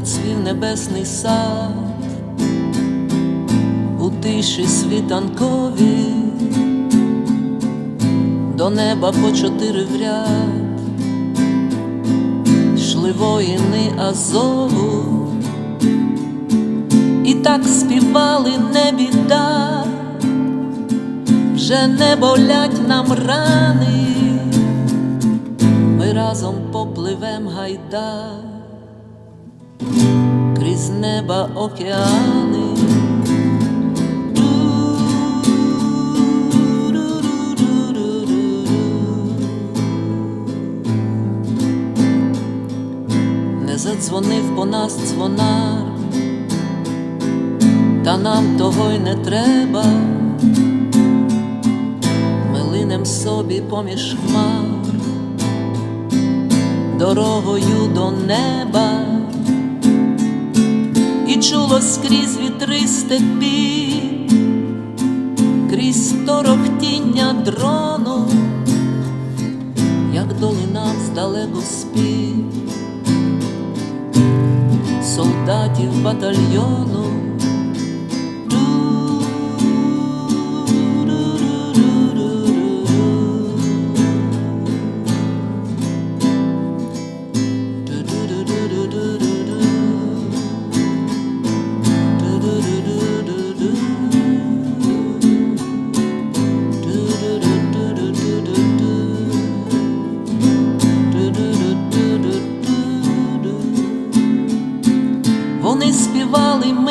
зацвів небесний сад, у тиші світанкові, до неба по чотири в ряд, йшли воїни Азову, і так співали не біда, вже не болять нам рани, ми разом попливем гайда крізь неба океани. Не задзвонив по нас дзвонар, та нам того й не треба, линем собі поміж хмар, дорогою до неба і скрізь вітри степі, крізь торохтіння дрону, як долинав здалеку спів солдатів батальйону.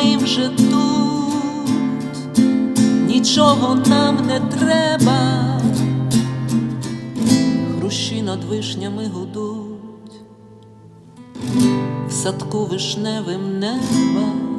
Ми вже тут, нічого нам не треба, хрущі над вишнями гудуть, в садку вишневим неба.